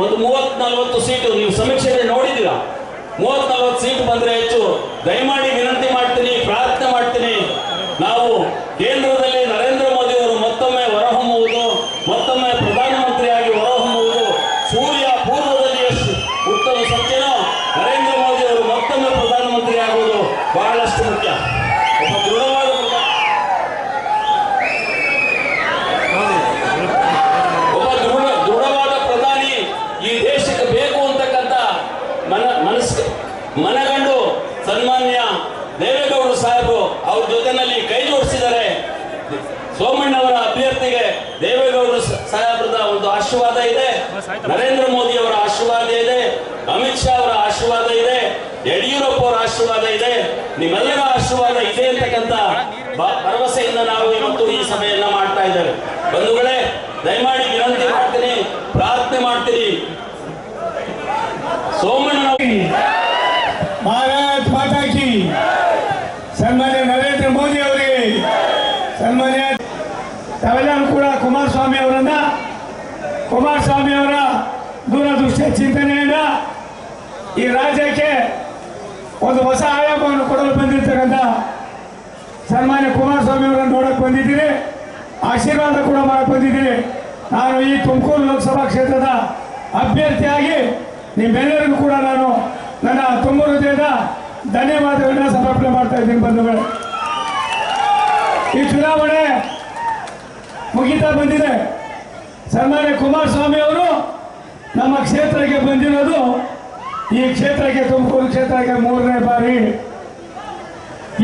ಒಂದು ಮೂವತ್ ನಲ್ವತ್ತು ಸೀಟು ನೀವು ಸಮೀಕ್ಷೆಯಲ್ಲಿ ನೋಡಿದ್ದೀರಾ? ಮೂವತ್ ನಲ್ವತ್ತು ಸೀಟು ಬಂದ್ರೆ ಹೆಚ್ಚು. ದಯಮಾಡಿ ವಿನಂತಿ ಮಾಡ್ತೀನಿ, ಪ್ರಾರ್ಥನೆ ಮಾಡ್ತೀನಿ. ನಾವು ಕೇಂದ್ರದಲ್ಲಿ ನರೇಂದ್ರ ಮೋದಿ ಅವರು ಮತ್ತೊಮ್ಮೆ ಹೊರಹೊಮ್ಮುವುದು ಮತ್ತೊಮ್ಮೆ ಪ್ರಧಾನಮಂತ್ರಿಯಾಗಿ ಹೊರಹೊಮ್ಮುವುದು ಸೂರ್ಯ ಪೂರ್ವದಲ್ಲಿ ಎಷ್ಟು ಹುಟ್ಟಲು ಸತ್ಯನೋ ನರೇಂದ್ರ ಮೋದಿ ಅವರು ಮತ್ತೊಮ್ಮೆ ಪ್ರಧಾನಮಂತ್ರಿ ಆಗುವುದು ಬಹಳಷ್ಟು ಮುಖ್ಯ ಒಬ್ಬ ದೃಢವಾದ ಪ್ರಧಾನ- ಒಬ್ಬ ದೃಢ ದೃಢವಾದ ಪ್ರಧಾನಿ ಈ ದೇಶಕ್ಕೆ ಬೇಕು ಅಂತಕ್ಕಂಥ ಮನ ಮನಸ್ಸು ಮನಗಂಡು ಸನ್ಮಾನ್ಯ ದೇವೇಗೌಡರು ಸಾಹೇಬರು ಅವ್ರ ಜೊತೆನಲ್ಲಿ ಕೈ ಜೋಡಿಸಿದ್ದಾರೆ ಸೋಮಣ್ಣವರ ಅಭ್ಯರ್ಥಿಗೆ ದೇವೇಗೌಡರು ಸ- ಸಾಹೇಬ್ರದ ಒಂದು ಆಶೀರ್ವಾದ ಇದೆ. ನರೇಂದ್ರ ಮೋದಿ ಅವರ ಆಶೀರ್ವಾದ ಇದೆ. ಅಮಿತ್ ಶಾ ಅವರ ಆಶೀರ್ವಾದ ಇದೆ. ಯಡಿಯೂರಪ್ಪ ಅವರ ಆಶೀರ್ವಾದ ಇದೆ. ನಿಮ್ಮೆಲ್ಲರ ಆಶೀರ್ವಾದ ಇದೆ ಅಂತಕ್ಕಂತ ಭರವಸೆಯಿಂದ ನಾವು ಇವತ್ತು ಈ ಸಭೆಯನ್ನ ಮಾಡ್ತಾ ಇದ್ದೇವೆ. ಬಂಧುಗಳೇ, ದಯಮಾಡಿ ವಿನಂತಿ ಮಾಡ್ತೀನಿ, ಪ್ರಾರ್ಥನೆ ಮಾಡ್ತೀರಿ ಸೋಮಣ್ಣ ಭಾರತ್ ಮಾತಾ ಕಿ ಸನ್ಮಾನ್ಯ ನರೇಂದ್ರ ಮೋದಿ ಅವರಿಗೆ ಸನ್ಮಾನ್ಯ ತಾವೆಲ್ಲರೂ ಕೂಡ ಕುಮಾರಸ್ವಾಮಿ ಅವರನ್ನ ಕುಮಾರಸ್ವಾಮಿ ಅವರ ದೂರದೃಷ್ಟಿಯ ಚಿಂತನೆಯಿಂದ ಈ ರಾಜ್ಯಕ್ಕೆ ಒಂದು ಹೊಸ ಆಯಾಮವನ್ನು ಕೊಡಲು ಬಂದಿರ್ತಕ್ಕಂಥ ಸನ್ಮಾನ್ಯ ಕುಮಾರಸ್ವಾಮಿ ಅವರನ್ನು ನೋಡಕ್ಕೆ ಬಂದಿದ್ದೀನಿ. ಆಶೀರ್ವಾದ ಕೂಡ ಮಾಡಕ್ಕೆ ಬಂದಿದ್ದೀನಿ. ನಾನು ಈ ತುಮಕೂರು ಲೋಕಸಭಾ ಕ್ಷೇತ್ರದ ಅಭ್ಯರ್ಥಿಯಾಗಿ ನಿಮ್ಮೆಲ್ಲರಿಗೂ ಕೂಡ ನಾನು ನನ್ನ ತುಮಕೂರು ಹೃದಯದ ಧನ್ಯವಾದಗಳನ್ನ ಸಮರ್ಪಣೆ ಮಾಡ್ತಾ ಇದ್ದೀನಿ ಬಂಧುಗಳು. ಈ ಚುನಾವಣೆ ಮುಗಿತಾ ಬಂದಿದೆ. ಸನ್ಮಾನ್ಯ ಕುಮಾರಸ್ವಾಮಿ ಅವರು ನಮ್ಮ ಕ್ಷೇತ್ರಕ್ಕೆ ಬಂದಿರೋದು ಈ ಕ್ಷೇತ್ರಕ್ಕೆ ತುಮಕೂರು ಕ್ಷೇತ್ರಕ್ಕೆ ಮೂರನೇ ಬಾರಿ.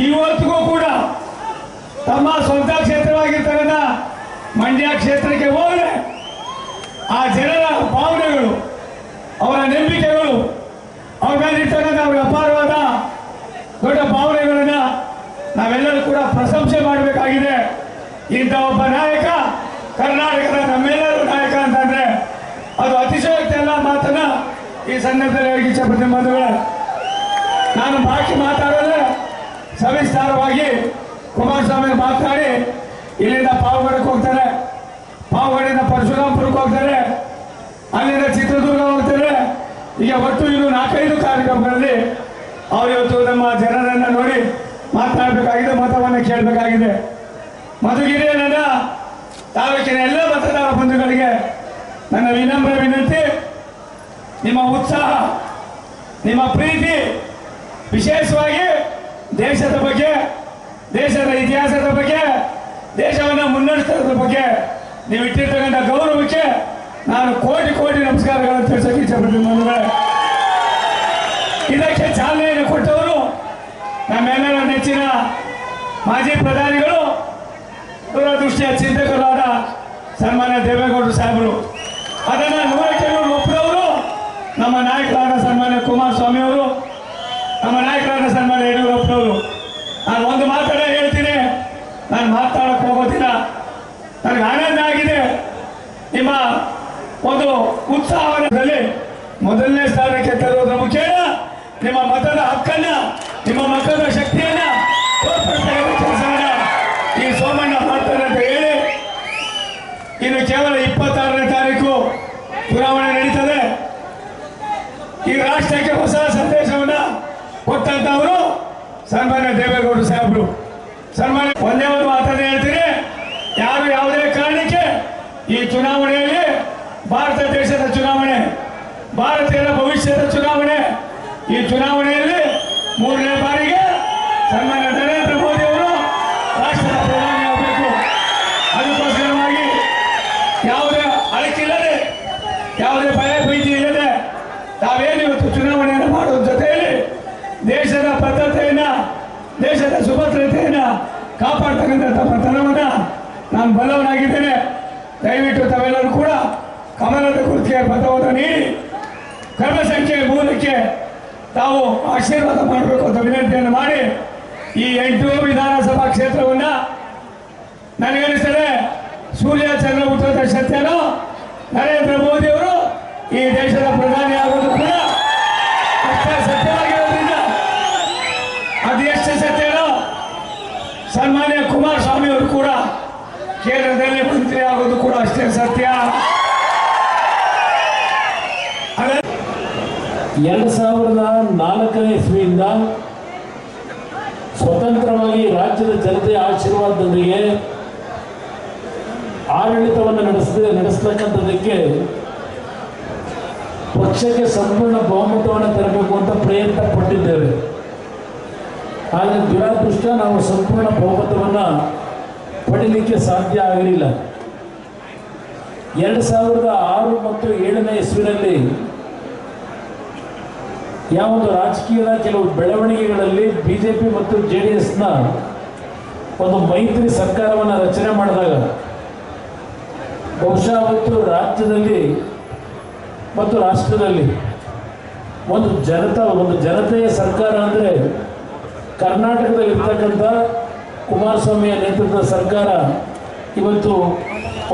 ಇವತ್ತಿಗೂ ಕೂಡ ತಮ್ಮ ಸ್ವಂತ ಕ್ಷೇತ್ರವಾಗಿರ್ತಕ್ಕಂಥ ಮಂಡ್ಯ ಕ್ಷೇತ್ರಕ್ಕೆ ಹೋದರೆ ಆ ಜನರ ಭಾವನೆಗಳು, ಅವರ ನಂಬಿಕೆಗಳು ಅವ್ರ ಮೇಲಿರ್ತಕ್ಕಂಥ ಇಚ್ಛೆಪಡ್ತೀನಿ ಬಂಧುಗಳೇ. ನಾನು ಬಾಕಿ ಮಾತಾಡೋದ್ರೆ ಸವಿಸ್ತಾರವಾಗಿ ಕುಮಾರಸ್ವಾಮಿ ಮಾತನಾಡಿ ಇಲ್ಲಿಂದ ಪಾವಗಡಕ್ಕೆ ಹೋಗ್ತಾರೆ. ಪಾವಗಡಿಂದ ಪರಶುರಾಮಪುರಕ್ಕೆ ಹೋಗ್ತಾರೆ. ಅಲ್ಲಿಂದ ಚಿತ್ರದುರ್ಗ ಹೋಗ್ತಾರೆ. ಈಗ ಒಟ್ಟು ಇದು ನಾಲ್ಕೈದು ಕಾರ್ಯಕ್ರಮಗಳಲ್ಲಿ ಅವರಿವತ್ತು ನಮ್ಮ ಜನರನ್ನು ನೋಡಿ ಮಾತನಾಡಬೇಕಾಗಿದೆ ಮತವನ್ನು ಕೇಳಬೇಕಾಗಿದೆ. ಮಧುಗಿರಿಯ ನನ್ನ ತಾಲೂಕಿನ ಎಲ್ಲ ಮತದಾರ ಬಂಧುಗಳಿಗೆ ನನ್ನ ವಿನಮ್ರ ವಿನಂತಿ. ನಿಮ್ಮ ಉತ್ಸಾಹ, ನಿಮ್ಮ ಪ್ರೀತಿ, ವಿಶೇಷವಾಗಿ ದೇಶದ ಬಗ್ಗೆ, ದೇಶದ ಇತಿಹಾಸದ ಬಗ್ಗೆ, ದೇಶವನ್ನು ಮುನ್ನಡೆಸೋದ್ರ ಬಗ್ಗೆ ನೀವು ಇಟ್ಟಿರ್ತಕ್ಕಂಥ ಗೌರವಕ್ಕೆ ನಾನು ಕೋಟಿ ಕೋಟಿ ನಮಸ್ಕಾರಗಳನ್ನು ತಿಳಿಸೋಕೆ ಇಷ್ಟಪಡ್ತೀನಿ ಬಂಧುಗಳೇ. ಇದಕ್ಕೆ ಚಾಲನೆಯನ್ನು ಕೊಟ್ಟವರು ನಮ್ಮೆಲ್ಲರ ನೆಚ್ಚಿನ ಮಾಜಿ ಪ್ರಧಾನಿಗಳು. ದೂರದೃಷ್ಟಿಯ ಚಿಂತಕರಾದ ಸನ್ಮಾನ್ಯ ದೇವೇಗೌಡರು ಸಾಹೇಬರು. ಅವರು, ನಮ್ಮ ನಾಯಕರಾದ ಸನ್ಮಾನ ಯಡಿಯೂರಪ್ಪನವರು, ನಾನು ಒಂದು ಮಾತನ್ನ ಹೇಳ್ತೀನಿ. ನಾನು ಮಾತಾಡಕ್ಕೆ ಹೋಗೋದಿಲ್ಲ. ನನಗೆ ಆನಂದ ಆಗಿದೆ. ನಿಮ್ಮ ಒಂದು ಉತ್ಸಾಹದಲ್ಲಿ ಮೊದಲನೇ ಸ್ಥಾನಕ್ಕೆ ತರುವುದರ ಮುಖೇನ ನಿಮ್ಮ ಮತದ ಹಕ್ಕನ್ನ, ನಿಮ್ಮ ಮತದ ಶಕ್ತಿಯನ್ನ ಈ ಸೋಮಣ್ಣ ಮಾಡ್ತಾರೆ ಅಂತ ಹೇಳಿ, ಇನ್ನು ಕೇವಲ ಸನ್ಮಾನ್ಯ ದೇವೇಗೌಡರು ಸಾಹೇಬರು ಸನ್ಮಾನ್ಯ ಒಂದೇ ಒಂದು ಮಾತನ್ನ ಹೇಳ್ತೀನಿ ಯಾರು ಯಾವುದೇ ಕಾರಣಕ್ಕೆ ಈ ಚುನಾವಣೆಯಲ್ಲಿ ಭಾರತ ದೇಶದ ಚುನಾವಣೆ ಭಾರತೀಯರ ಭವಿಷ್ಯದ ಚುನಾವಣೆ ಈ ಚುನಾವಣೆಯಲ್ಲಿ ಮೂರನೇ ಬಾರಿಗೆ ಸನ್ಮಾನ್ಯ ನರೇಂದ್ರ ಮೋದಿ ಅವರು ರಾಷ್ಟ್ರದ ಪ್ರಧಾನಿ ಆಗಬೇಕು ಅದಕ್ಕೋಸ್ಕರವಾಗಿ ಯಾವುದೇ ಅಳಕಿಲ್ಲದೆ ಯಾವುದೇ ಭಯ ಭೀತಿ ಇಲ್ಲದೆ ತಾವೇನು ಇವತ್ತು ಚುನಾವಣೆಯನ್ನು ಮಾಡೋದ್ರ ಜೊತೆಯಲ್ಲಿ ದೇಶದ ಭದ್ರತೆಯನ್ನ ದೇಶದ ಸುಭದ್ರತೆಯನ್ನ ಕಾಪಾಡ್ತಕ್ಕಂಥ ತಮ್ಮ ತನವನ್ನ ನಾನು ಬಲ್ಲವನಾಗಿದ್ದೇನೆ. ದಯವಿಟ್ಟು ತಾವೆಲ್ಲರೂ ಕೂಡ ಕಮಲದ ಗುರುತಿಗೆ ಮತವನ್ನು ನೀಡಿ ಕರ್ಮ ಮೂಲಕ್ಕೆ ತಾವು ಆಶೀರ್ವಾದ ಮಾಡಬೇಕು ಅಂತ ವಿನಂತಿಯನ್ನು ಮಾಡಿ ಈ ಎಂಟು ವಿಧಾನಸಭಾ ಕ್ಷೇತ್ರವನ್ನ ನನಗನಿಸ್ತದೆ ಸೂರ್ಯ, ಚಂದ್ರ ಉತ್ತರದ ಸತ್ಯನೋ ನರೇಂದ್ರ ಮೋದಿ ಅವರು ಈ ದೇಶದ ಪ್ರಧಾನಿ ಆಗೋದು ಕೂಡ ಅಷ್ಟೇ ಸತ್ಯವಾಗಿರೋದ್ರಿಂದ ಅದು ಎಷ್ಟು ಸತ್ಯನೋ ಸನ್ಮಾನ್ಯ ಕುಮಾರಸ್ವಾಮಿ ಅವರು ಕೂಡ ಕೇಂದ್ರದಲ್ಲಿ ಮಂತ್ರಿ ಆಗೋದು ಕೂಡ ಅಷ್ಟೇ ಸತ್ಯ. ಎರಡು ಸಾವಿರದ ನಾಲ್ಕನೇ ಇಸ್ವಿಯಿಂದ ಸ್ವತಂತ್ರವಾಗಿ ರಾಜ್ಯದ ಜನತೆಯ ಆಶೀರ್ವಾದದೊಂದಿಗೆ ಆಡಳಿತವನ್ನು ನಡೆಸ ನಡೆಸ್ತಕ್ಕಂಥದ್ದಕ್ಕೆ ಪಕ್ಷಕ್ಕೆ ಸಂಪೂರ್ಣ ಬಹುಮತವನ್ನು ತರಬೇಕು ಅಂತ ಪ್ರಯತ್ನ ಪಟ್ಟಿದ್ದೇವೆ. ಆದರೆ ದುರಾದೃಷ್ಟ ನಾವು ಸಂಪೂರ್ಣ ಬಹುಮತವನ್ನು ಪಡೀಲಿಕ್ಕೆ ಸಾಧ್ಯ ಆಗಲಿಲ್ಲ. ಎರಡು ಸಾವಿರದ ಆರು ಮತ್ತು ಏಳನೇ ಇಸ್ವಿನಲ್ಲಿ ಯಾವೊಂದು ರಾಜಕೀಯದ ಕೆಲವು ಬೆಳವಣಿಗೆಗಳಲ್ಲಿ ಬಿ ಜೆ ಪಿ ಮತ್ತು ಜೆ ಡಿ ಎಸ್ನ ಒಂದು ಮೈತ್ರಿ ಸರ್ಕಾರವನ್ನು ರಚನೆ ಮಾಡಿದಾಗ ಬಹುಶಃ ಅವತ್ತು ರಾಜ್ಯದಲ್ಲಿ ಮತ್ತು ರಾಷ್ಟ್ರದಲ್ಲಿ ಒಂದು ಜನತಾ, ಒಂದು ಜನತೆಯ ಸರ್ಕಾರ ಅಂದರೆ ಕರ್ನಾಟಕದಲ್ಲಿ ಇರ್ತಕ್ಕಂಥ ಕುಮಾರಸ್ವಾಮಿಯ ನೇತೃತ್ವದ ಸರ್ಕಾರ ಇವತ್ತು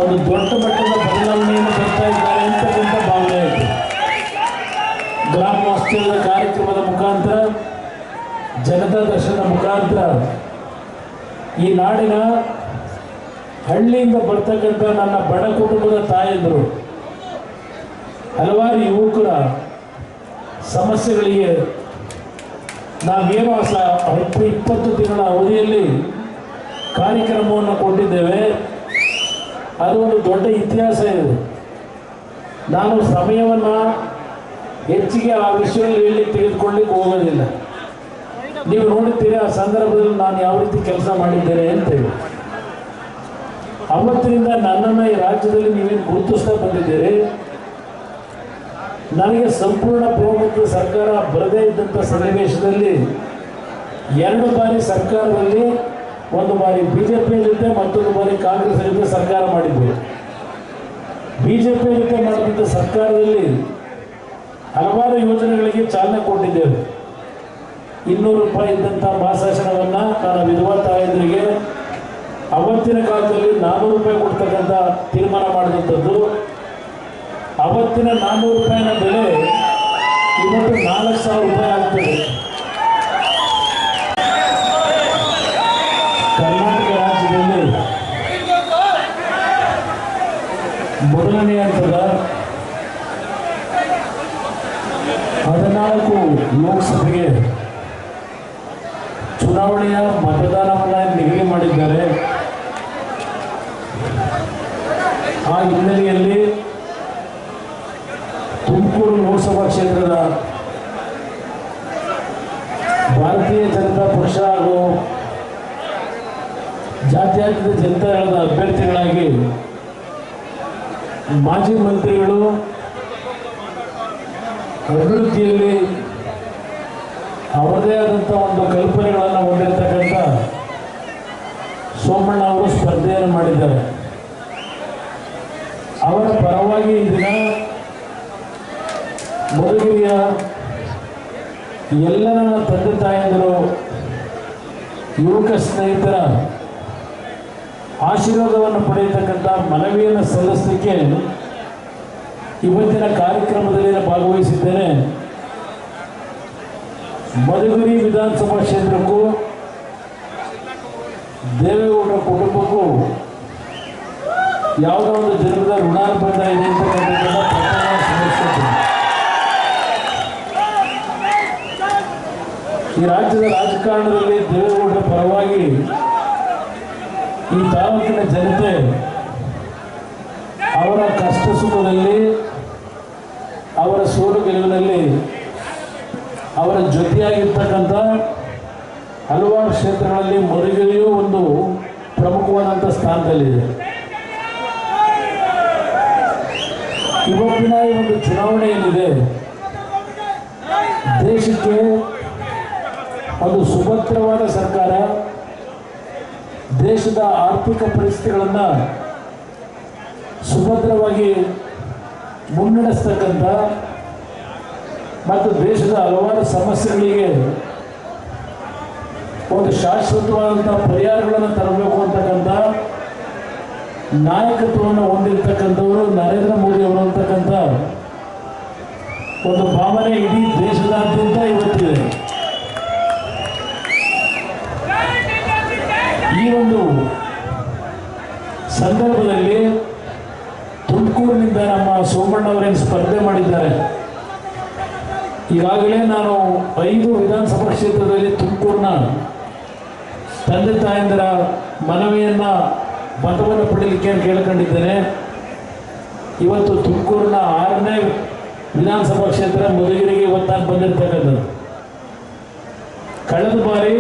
ಒಂದು ದೊಡ್ಡ ಮಟ್ಟದ ಬದಲಾವಣೆಯನ್ನು ಬರ್ತಾ ಇದ್ದಾರೆ ಅಂತಕ್ಕಂಥ ಭಾವನೆ ಆಯಿತು ಗ್ರಾಮ ವಾಸ್ತವ್ಯದ ಕಾರ್ಯಕ್ರಮದ ಮುಖಾಂತರ, ಜನತಾ ದರ್ಶನದ ಮುಖಾಂತರ ಈ ನಾಡಿನ ಹಳ್ಳಿಯಿಂದ ಬರ್ತಕ್ಕಂಥ ನನ್ನ ಬಡ ಕುಟುಂಬದ ತಾಯಂದರು, ಹಲವಾರು ಯುವಕರ ಸಮಸ್ಯೆಗಳಿಗೆ ನಾವೇನು ಸ ಹತ್ತು ಇಪ್ಪತ್ತು ತಿಂಗಳ ಅವಧಿಯಲ್ಲಿ ಕಾರ್ಯಕ್ರಮವನ್ನು ಕೊಟ್ಟಿದ್ದೇವೆ. ಅದು ಒಂದು ದೊಡ್ಡ ಇತಿಹಾಸ ಇದೆ. ನಾನು ಸಮಯವನ್ನು ಹೆಚ್ಚಿಗೆ ಆ ವಿಷಯದಲ್ಲಿ ಹೇಳಿ ತೆಗೆದುಕೊಳ್ಳಿಕ್ಕೆ ಹೋಗೋದಿಲ್ಲ. ನೀವು ನೋಡುತ್ತೀರಿ ಆ ಸಂದರ್ಭದಲ್ಲಿ ನಾನು ಯಾವ ರೀತಿ ಕೆಲಸ ಮಾಡಿದ್ದೇನೆ ಅಂತೇಳಿ ಅವತ್ತಿನಿಂದ ನನ್ನನ್ನು ಈ ರಾಜ್ಯದಲ್ಲಿ ನೀವೇನು ಗುರುತಿಸ್ತಾ ಬಂದಿದ್ದೀರಿ? ನನಗೆ ಸಂಪೂರ್ಣ ಬಹುಮತದ ಸರ್ಕಾರ ಬರದೇ ಇದ್ದಂಥ ಸನ್ನಿವೇಶದಲ್ಲಿ ಎರಡು ಬಾರಿ ಸರ್ಕಾರದಲ್ಲಿ ಒಂದು ಬಾರಿ ಬಿ ಜೆ ಪಿಯ ಜೊತೆ ಮತ್ತೊಂದು ಬಾರಿ ಕಾಂಗ್ರೆಸ್ ಜೊತೆ ಸರ್ಕಾರ ಮಾಡಿದ್ವಿ. ಬಿ ಜೆ ಪಿಯ ಜೊತೆ ಮಾಡಿದಂಥ ಸರ್ಕಾರದಲ್ಲಿ ಹಲವಾರು ಯೋಜನೆಗಳಿಗೆ ಚಾಲನೆ ಕೊಟ್ಟಿದ್ದೇವೆ. ಇನ್ನೂರು ರೂಪಾಯಿ ಇದ್ದಂಥ ಮಾಸಾಶನವನ್ನು ತನ್ನ ವಿಧವಾ ತಾಯಂದರಿಗೆ ಅವತ್ತಿನ ಕಾಲದಲ್ಲಿ ನಾನ್ನೂರು ರೂಪಾಯಿ ಕೊಡ್ತಕ್ಕಂಥ ತೀರ್ಮಾನ ಮಾಡಿದಂಥದ್ದು ಅವತ್ತಿನ ನಾನ್ನೂರು ರೂಪಾಯಿನ ಬೆಲೆ ಇವತ್ತು ನಾಲ್ಕು ಸಾವಿರ ರೂಪಾಯಿ ಆಗ್ತದೆ ಕರ್ನಾಟಕ ರಾಜ್ಯದಲ್ಲಿ ಮೊದಲನೇ ಹಂತದ ಹದಿನಾಲ್ಕು ಲೋಕಸಭೆಗೆ ಚುನಾವಣೆಯ ಮತದಾನ ನಿಗದಿ ಮಾಡಿದ್ದಾರೆ. ಆ ಹಿನ್ನೆಲೆಯಲ್ಲಿ ಕಲ್ಪನೆಗಳನ್ನು ಹೊಂದಿರತಕ್ಕಂಥ ಸೋಮಣ್ಣ ಅವರು ಸ್ಪರ್ಧೆಯನ್ನು ಮಾಡಿದ್ದಾರೆ. ಅವರ ಪರವಾಗಿ ಈ ದಿನ ಮಧುಗಿರಿಯ ಎಲ್ಲ ನನ್ನ ತಂದೆ ತಾಯಂದಿರು, ಯುವಕ ಸ್ನೇಹಿತರ ಆಶೀರ್ವಾದವನ್ನು ಪಡೆಯತಕ್ಕಂಥ ಮನವಿಯನ್ನು ಸಲ್ಲಿಸಲಿಕ್ಕೆ ಇವತ್ತಿನ ಕಾರ್ಯಕ್ರಮದಲ್ಲಿ ಭಾಗವಹಿಸಿದ್ದೇನೆ. ಮಧುಗಿರಿ ವಿಧಾನಸಭಾ ಕ್ಷೇತ್ರಕ್ಕೂ, ದೇವೇಗೌಡ ಕುಟುಂಬಕ್ಕೂ ಯಾವುದೋ ಒಂದು ಜನ್ಮದ ಋಣಾನುಬಂಧ ಇದೆ. ಈ ರಾಜ್ಯದ ರಾಜಕಾರಣದಲ್ಲಿ ದೇವೇಗೌಡ ಪರವಾಗಿ ಈ ತಾಲೂಕಿನ ಜನತೆ ಅವರ ಕಷ್ಟ ಸುಖದಲ್ಲಿ ಅವರ ಸೋಲು ಗೆಲುವಿನಲ್ಲಿ ಅವರ ಜೊತೆಯಾಗಿರ್ತಕ್ಕಂಥ ಹಲವಾರು ಕ್ಷೇತ್ರಗಳಲ್ಲಿ ಮರುಗಿರಿಯೂ ಒಂದು ಪ್ರಮುಖವಾದಂಥ ಸ್ಥಾನದಲ್ಲಿದೆ. ಇವತ್ತಿನ ಒಂದು ಚುನಾವಣೆ ಏನಿದೆ ದೇಶಕ್ಕೆ ಒಂದು ಸುಭದ್ರವಾದ ಸರ್ಕಾರ, ದೇಶದ ಆರ್ಥಿಕ ಪರಿಸ್ಥಿತಿಗಳನ್ನು ಸುಭದ್ರವಾಗಿ ಮುನ್ನಡೆಸ್ತಕ್ಕಂಥ ಮತ್ತು ದೇಶದ ಹಲವಾರು ಸಮಸ್ಯೆಗಳಿಗೆ ಒಂದು ಶಾಶ್ವತವಾದಂಥ ಪರಿಹಾರಗಳನ್ನು ತರಬೇಕು ಅಂತಕ್ಕಂಥ ನಾಯಕತ್ವವನ್ನು ಹೊಂದಿರತಕ್ಕಂಥವರು ನರೇಂದ್ರ ಮೋದಿ ಅವರು ಅಂತಕ್ಕಂಥ ಒಂದು ಭಾವನೆ ಇಡೀ ದೇಶದಾದ್ಯಂತ ಇವತ್ತಿದೆ. ಈ ಒಂದು ಸಂದರ್ಭದಲ್ಲಿ ತುಮಕೂರಿನಿಂದ ನಮ್ಮ ಸೋಮಣ್ಣ ಅವರೇನು ಸ್ಪರ್ಧೆ ಮಾಡಿದ್ದಾರೆ. ಈಗಾಗಲೇ ನಾನು ಐದು ವಿಧಾನಸಭಾ ಕ್ಷೇತ್ರದಲ್ಲಿ ತುಮಕೂರಿನ ತಂದೆ ತಾಯಂದಿರ ಮನವಿಯನ್ನ ಮತವನ್ನು ಪಡೀಲಿಕ್ಕೆ ಅಂತ ಕೇಳ್ಕೊಂಡಿದ್ದೇನೆ ಇವತ್ತು ತುಮಕೂರಿನ ಆರನೇ ವಿಧಾನಸಭಾ ಕ್ಷೇತ್ರ ಮಧುಗಿರಿಗೆ ಇವತ್ತಾಗಿ ಬಂದಿರತಕ್ಕಂಥದ್ದು. ಕಳೆದ ಬಾರಿ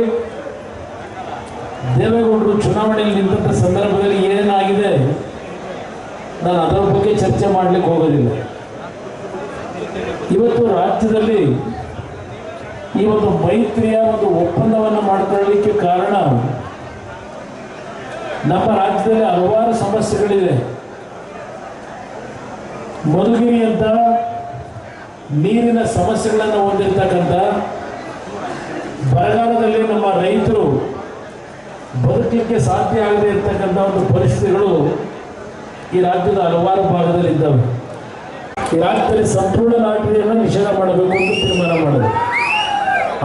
ದೇವೇಗೌಡರು ಚುನಾವಣೆಯಲ್ಲಿ ನಿಂತ ಸಂದರ್ಭದಲ್ಲಿ ಏನೇನಾಗಿದೆ ನಾನು ಅದರ ಬಗ್ಗೆ ಚರ್ಚೆ ಮಾಡಲಿಕ್ಕೆ ಹೋಗೋದಿಲ್ಲ. ಇವತ್ತು ರಾಜ್ಯದಲ್ಲಿ ಈ ಒಂದು ಮೈತ್ರಿಯ ಒಂದು ಒಪ್ಪಂದವನ್ನು ಮಾಡಿಕೊಳ್ಳಲಿಕ್ಕೆ ಕಾರಣ ನಮ್ಮ ರಾಜ್ಯದಲ್ಲಿ ಹಲವಾರು ಸಮಸ್ಯೆಗಳಿವೆ. ಮಧುಗಿರಿ ಅಂತ ನೀರಿನ ಸಮಸ್ಯೆಗಳನ್ನು ಹೊಂದಿರತಕ್ಕಂಥ ಬರಗಾಲದಲ್ಲಿ ನಮ್ಮ ರೈತರು ಬದುಕಲಿಕ್ಕೆ ಸಾಧ್ಯ ಆಗದೆ ಇರ್ತಕ್ಕಂಥ ಒಂದು ಪರಿಸ್ಥಿತಿಗಳು ಈ ರಾಜ್ಯದ ಹಲವಾರು ಭಾಗದಲ್ಲಿ ಇದ್ದಾವೆ. ಈ ರಾಜ್ಯದಲ್ಲಿ ಸಂಪೂರ್ಣ ಲಾಟರಿಯನ್ನು ನಿಷೇಧ ಮಾಡಬೇಕು ಅಂತ ತೀರ್ಮಾನ ಮಾಡಿದೆ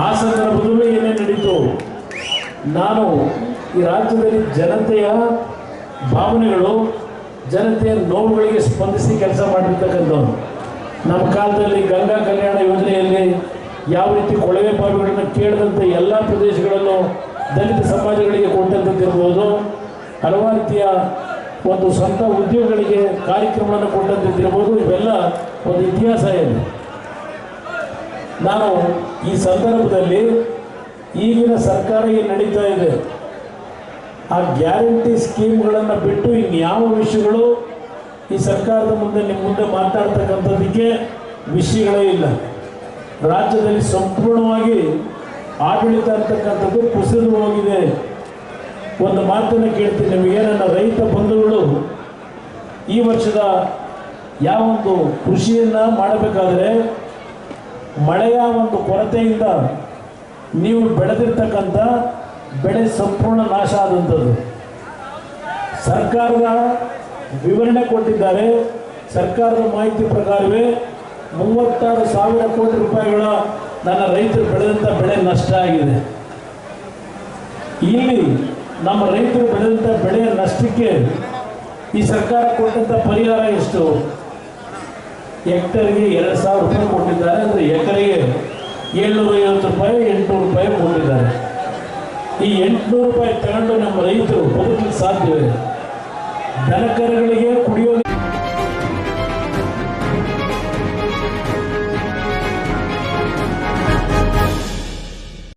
ಆ ಸಂದರ್ಭದಲ್ಲೂ ಏನೇ ನಡೀತು, ನಾನು ಈ ರಾಜ್ಯದಲ್ಲಿ ಜನತೆಯ ಭಾವನೆಗಳು, ಜನತೆಯ ನೋವುಗಳಿಗೆ ಸ್ಪಂದಿಸಿ ಕೆಲಸ ಮಾಡಿರ್ತಕ್ಕಂಥವ್ರು ನಮ್ಮ ಕಾಲದಲ್ಲಿ ಗಂಗಾ ಕಲ್ಯಾಣ ಯೋಜನೆಯಲ್ಲಿ ಯಾವ ರೀತಿ ಕೊಳವೆ ಬಾವಿಗಳನ್ನು ಕೇಳದಂತೆ ಎಲ್ಲ ಪ್ರದೇಶಗಳಲ್ಲೂ ದಲಿತ ಸಮಾಜಗಳಿಗೆ ಕೊಟ್ಟಂತಿರ್ಬೋದು ಹಲವಾರು ರೀತಿಯ ಒಂದು ಸ್ವಂತ ಉದ್ಯೋಗಗಳಿಗೆ ಕಾರ್ಯಕ್ರಮಗಳನ್ನು ಕೊಟ್ಟಂತಿರ್ಬೋದು ಇವೆಲ್ಲ ಒಂದು ಇತಿಹಾಸ ಇದೆ. ನಾನು ಈ ಸಂದರ್ಭದಲ್ಲಿ ಈಗಿನ ಸರ್ಕಾರ ಏನು ನಡೀತಾ ಇದೆ? ಆ ಗ್ಯಾರಂಟಿ ಸ್ಕೀಮ್ಗಳನ್ನು ಬಿಟ್ಟು ಇನ್ಯಾವ ವಿಷಯಗಳು ಈ ಸರ್ಕಾರದ ಮುಂದೆ ನಿಮ್ಮ ಮುಂದೆ ಮಾತಾಡ್ತಕ್ಕಂಥದ್ದಕ್ಕೆ ವಿಷಯಗಳೇ ಇಲ್ಲ. ರಾಜ್ಯದಲ್ಲಿ ಸಂಪೂರ್ಣವಾಗಿ ಆಡಳಿತ ಅಂತಕ್ಕಂಥದ್ದು ಕುಸಿದು ಹೋಗಿದೆ. ಒಂದು ಮಾತನ್ನು ಕೇಳ್ತೀನಿ ನಿಮಗೆ, ನನ್ನ ರೈತ ಬಂಧುಗಳು, ಈ ವರ್ಷದ ಯಾವೊಂದು ಕೃಷಿಯನ್ನು ಮಾಡಬೇಕಾದ್ರೆ ಮಳೆಯ ಒಂದು ಕೊರತೆಯಿಂದ ನೀವು ಬೆಳೆದಿರ್ತಕ್ಕಂಥ ಬೆಳೆ ಸಂಪೂರ್ಣ ನಾಶ ಆದಂಥದ್ದು. ಸರ್ಕಾರದ ವಿವರಣೆ ಕೊಟ್ಟಿದ್ದಾರೆ. ಸರ್ಕಾರದ ಮಾಹಿತಿ ಪ್ರಕಾರವೇ ಮೂವತ್ತಾರು ಸಾವಿರ ಕೋಟಿ ರೂಪಾಯಿಗಳ ನನ್ನ ರೈತರು ಬೆಳೆದಂಥ ಬೆಳೆ ನಷ್ಟ ಆಗಿದೆ. ಇಲ್ಲಿ ನಮ್ಮ ರೈತರು ಬೆಳೆದಂಥ ಬೆಳೆಯ ನಷ್ಟಕ್ಕೆ ಈ ಸರ್ಕಾರ ಕೊಟ್ಟಂಥ ಪರಿಹಾರ ಎಷ್ಟು? ಹೆಕ್ಟರ್ಗೆ ಎರಡು ಸಾವಿರ ರೂಪಾಯಿ ಕೊಟ್ಟಿದ್ದಾರೆ, ಅಂದರೆ ಎಕರೆಗೆ ಏಳ್ನೂರ ಐವತ್ತು ರೂಪಾಯಿ, ಎಂಟುನೂರು ರೂಪಾಯಿ ಕೊಟ್ಟಿದ್ದಾರೆ. ಈ ಎಂಟುನೂರು ರೂಪಾಯಿ ತಗೊಂಡು ನಮ್ಮ ರೈತರು ಬದುಕಲಿಕ್ಕೆ ಸಾಧ್ಯವೇ? ದನಕರುಗಳಿಗೆ ಕುಡಿಯೋ